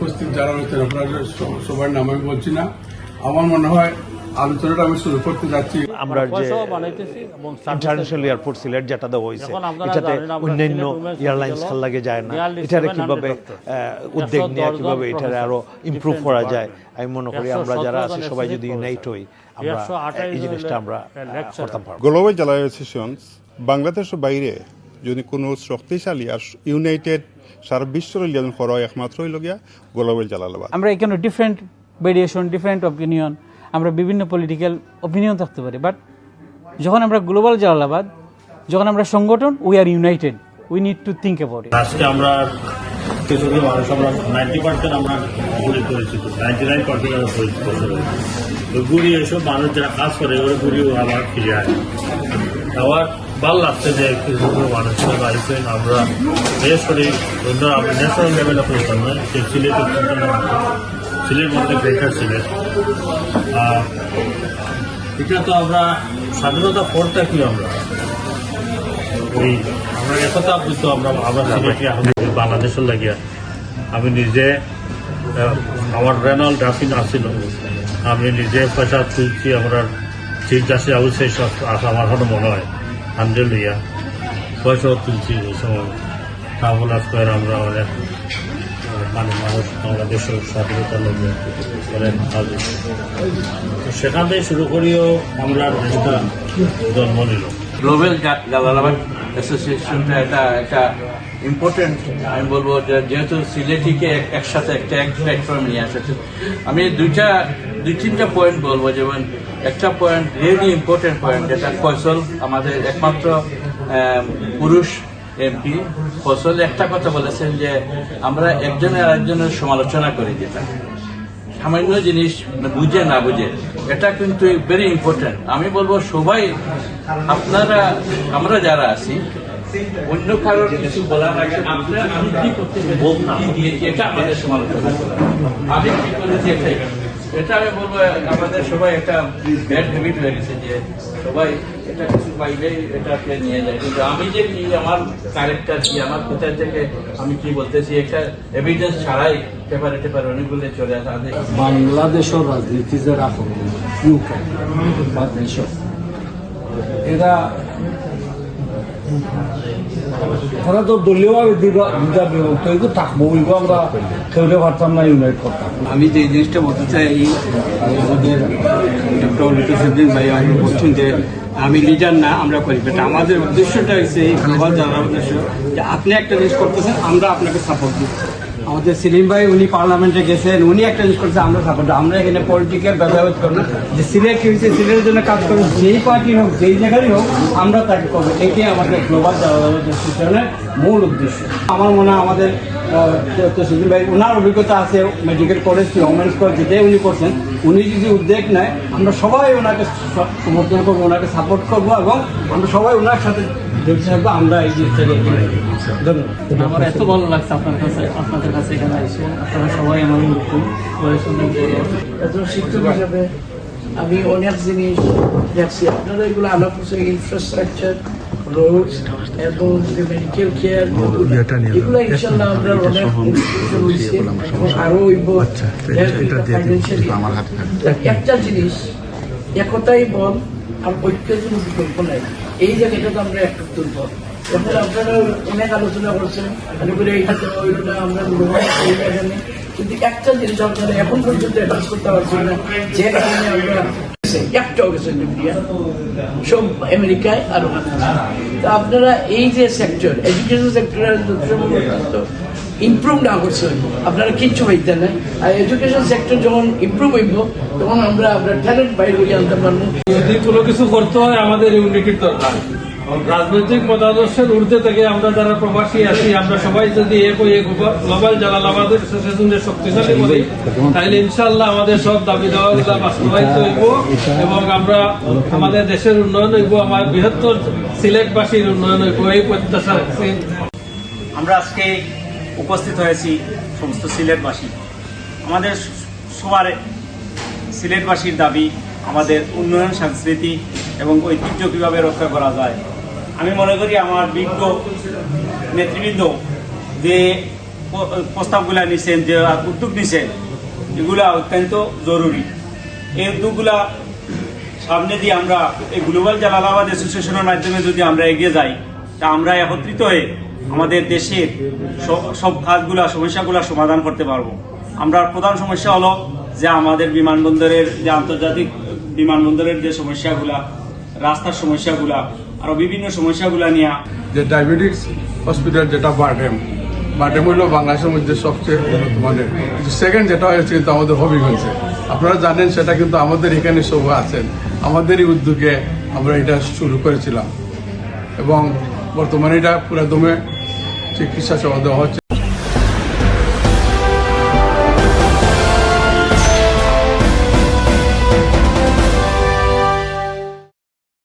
উপস্থিত যারা রয়েছেন আপনাদের স- সবার নাম আমি বলছি না। আমার মনে হয় আলোচনাটা আমি শুরু করতে যাচ্ছি। আমরা যে পয়সাও বানাইতেছি এবং ইন্টারন্যাশনাল এয়ারপোর্ট সিলেট যেটা দেওয়া হয়েছে এটাতে অন্যান্য এয়ারলাইন্স ভালো লাগে যায় না। 42 এটারে 700 কীভাবে উদ্যোগ নেওয়া 110 কীভাবে এটারে আরও ইমপ্রুভ করা যায় আমি মনে করি আমরা যারা আছি সবাই যদি ইউনাইট হই আমরা এই জিনিসটা আমরা। করতাম পারব। গ্লোবাল জেনারেশনস বাংলাদেশের বাইরে যদি কোনো শক্তিশালী আর ইউনাইটেড সারা বিশ্বের লিয়াজন করা একমাত্র হইল গিয়া গ্লোবাল জালালাবাদ আমরা এখানে ডিফারেন্ট ভেরিয়েশন ডিফারেন্ট অপিনিয়ন আমরা বিভিন্ন পলিটিক্যাল অপিনিয়ন থাকতে পারি বাট যখন আমরা গ্লোবাল জালালাবাদ যখন আমরা সংগঠন we are united we need to think about it আজকে আমরা কিছু কিছু মানুষ আমরা নাইনটি পার্সেন্ট আমরা গুড়ি পরিচিত নাইনটি নাইন পার্সেন্ট আমরা পরিচিত গুড়ি এসব মানুষ যারা কাজ করে ওরা গুড়িও আবার ফিরে আসে আবার ভালো লাগছে যে কিছু কিছু মানুষ বাড়িছেন আমরা বিশেষ করে আমরা ন্যাশনাল লেভেলে করতাম না যে সিলেটের সিলেট মধ্যে গ্রেটার সিলেট। আর এটা তো আমরা স্বাধীনতা পর কি আমরা? ওই আমরা একতা বুঝতো আমরা আমরা সিলেটে এখন বাংলাদেশের লাগিয়া। আমি নিজে আমার রেনল ড্রাফিন আসছিল আমি নিজে পয়সা তুলছি আমরা আবু শেষ আসা আমার হলো মনে হয়। হান্ড্রেড লইয়া পয়সাও তুলছি ওই সময় ট্রাভেল করে আমরা অনেক মানে মানুষ বাংলাদেশের স্বাধীনতা লোক তো সেখান থেকে শুরু করিও আমরা দেশটা জন্ম নিল। গ্লোবাল জালালাবাদ অ্যাসোসিয়েশনটা এটা একটা ইম্পর্টেন্ট আমি বলব যেহেতু সিলেটিকে এক- একসাথে একটা এক প্ল্যাটফর্ম নিয়ে আসছে আমি দুইটা দুই তিনটা পয়েন্ট বলব। যেমন একটা পয়েন্ট রিয়েলি ইম্পর্টেন্ট পয়েন্ট যেটা ফসল, আমাদের একমাত্র পুরুষ এমপি ফসল। একটা কথা বলেছেন যে আমরা একজনের আরেকজনের সমালোচনা করি যেটা। সামান্য জিনিস বুঝে না বুঝে, এটা কিন্তু ভেরি ইম্পর্টেন্ট আমি বলব সবাই, আপনারা আমরা যারা আছি অন্য কারোর কিছু বলার আগে আমরা আমি কি করতে দিয়েছি এটা আমাদের সমালোচনা। আমি কি করেছি এটাই এটা আমি বলব আমাদের সবাই একটা ব্যাড হ্যাবিট হয়ে গেছে যে সবাই এটা কিছু পাইলেই এটাকে নিয়ে যায়। কিন্তু আমি যে কি আমার ক্যারেক্টার কি আমার কোথায় থেকে আমি কি বলতেছি একটা এভিডেন্স ছাড়াই পেপারে টেপারে অনেকগুলো চলে আসে। আমাদের বাংলাদেশের রাজনীতি যারা করবে ইউকে বা দেশ এরা তারা তো বিভক্ত থাকব ওইগুলো আমরা খেলতে পারতাম না ইউনাইট করতাম। আমি যে জিনিসটা বলতে চাই আমাদের ডক্টর ভাই আগে বলছেন যে, আমি লিডার না, আমরা করি বাট আমাদের উদ্দেশ্যটা হচ্ছে এই গ্লোবাল জানার উদ্দেশ্য যে আপনি একটা জিনিস করতেছেন, আমরা আপনাকে সাপোর্ট দিই আমাদের সেলিম ভাই, উনি পার্লামেন্টে গেছেন, উনি একটা জিনিস করছে, আমরা সাপোর্ট আমরা এখানে পলিটিক্যাল ব্যবহার করি না। যে সিলেক্ট হয়েছে, সিলেটের জন্য কাজ করুন যেই পার্টি হোক, যেই জায়গারই হোক, আমরা তাকে করব। এটাই আমাদের গ্লোবাল জানার মূল উদ্দেশ্য। আমার মনে হয় আমাদের ভাই, ওনার অভিজ্ঞতা আছে মেডিকেল কলেজ ওমেন্স কলেজ যেটাই উনি করছেন, উনি যদি উদ্যোগ নেয়, আমরা সবাই ওনাকে সমর্থন করব, ওনাকে সাপোর্ট করব এবং আমরা সবাই ওনার সাথে জড়িত থাকব, আমরা আমার এত ভালো লাগছে আপনার কাছে, আপনাদের কাছে এখানে এসে। আপনারা সবাই আমার একজন শিক্ষক হিসাবে আমি অনেক জিনিস দেখছি। আপনারা এগুলো আলাপ ইনফ্রাস্ট্রাকচার রোড এবং যে মেডিকেল কেয়ার এগুলো ইনশাল্লাহ আমরা অনেক এবং আরও হইব। একটা জিনিস একতাই বল আর ঐক্যের কোনো বিকল্প নাই। এই জায়গাটাতে আমরা একটু দুর্বল এখন আপনারা অনেক আলোচনা করছেন আমি করে এইটা দেওয়া আমরা গ্লোবাল এই জায়গায় কিন্তু একটা জিনিস আপনারা এখন পর্যন্ত অ্যাড্রেস করতে পারছেন না যে কারণে আমরা সব আমেরিকায় আরও। আপনারা এই যে সেক্টর এডুকেশন সেক্টরের ইমপ্রুভ না করছে। আপনারা কিচ্ছু হইতে না। আর এডুকেশন সেক্টর যখন ইমপ্রুভ হইব তখন আমরা আপনার ট্যালেন্ট বাইরে করে আনতে পারব। যদি কোনো কিছু করতে হয় আমাদের ইউনিটির দরকার। রাজনৈতিক মতাদর্শের ঊর্ধ্বে থেকে আমরা যারা প্রবাসী আছি আমরা সবাই যদি এক হয়ে গ্লোবাল জালালাবাদের অ্যাসোসিয়েশনের শক্তিশালী করি তাহলে ইনশাল্লাহ আমাদের সব দাবি দেওয়া গুলা বাস্তবায়িত হইব এবং আমরা আমাদের দেশের উন্নয়ন হইব আমার বৃহত্তর সিলেটবাসীর উন্নয়ন হইব এই প্রত্যাশা রাখছি। আমরা আজকে উপস্থিত হয়েছি সমস্ত সিলেটবাসী। আমাদের সবার সিলেটবাসীর দাবি, আমাদের উন্নয়ন সংস্কৃতি এবং ঐতিহ্য কীভাবে রক্ষা করা যায়। আমি মনে করি আমার বিজ্ঞ নেতৃবৃন্দ যে প্রস্তাবগুলা নিছেন, যে উদ্যোগ নিছেন, এগুলা অত্যন্ত জরুরি। এই উদ্যোগগুলা সামনে দিয়ে আমরা এই গ্লোবাল জালালাবাদ অ্যাসোসিয়েশনের মাধ্যমে যদি আমরা এগিয়ে যাই, তা আমরা একত্রিত হয়ে আমাদের দেশের সব- খাতগুলা সমস্যাগুলা সমাধান করতে পারব। আমরা প্রধান সমস্যা হলো যে আমাদের বিমানবন্দরের যে আন্তর্জাতিক বিমানবন্দরের যে সমস্যাগুলা, রাস্তার সমস্যাগুলা, আরও বিভিন্ন সমস্যাগুলা নিয়ে যে ডায়াবেটিক্স হসপিটাল যেটা বারডেম বারডেম হলো বাংলাদেশের মধ্যে সবচেয়ে উন্নত মানের সেকেন্ড যেটা হয়েছে কিন্তু আমাদের হবিগঞ্জে। আপনারা জানেন সেটা কিন্তু আমাদের এখানে সব আছেন আমাদেরই উদ্যোগে আমরা এটা শুরু করেছিলাম। এবং বর্তমানে এটা পুরো দমে চিকিৎসা সেবা দেওয়া হচ্ছে।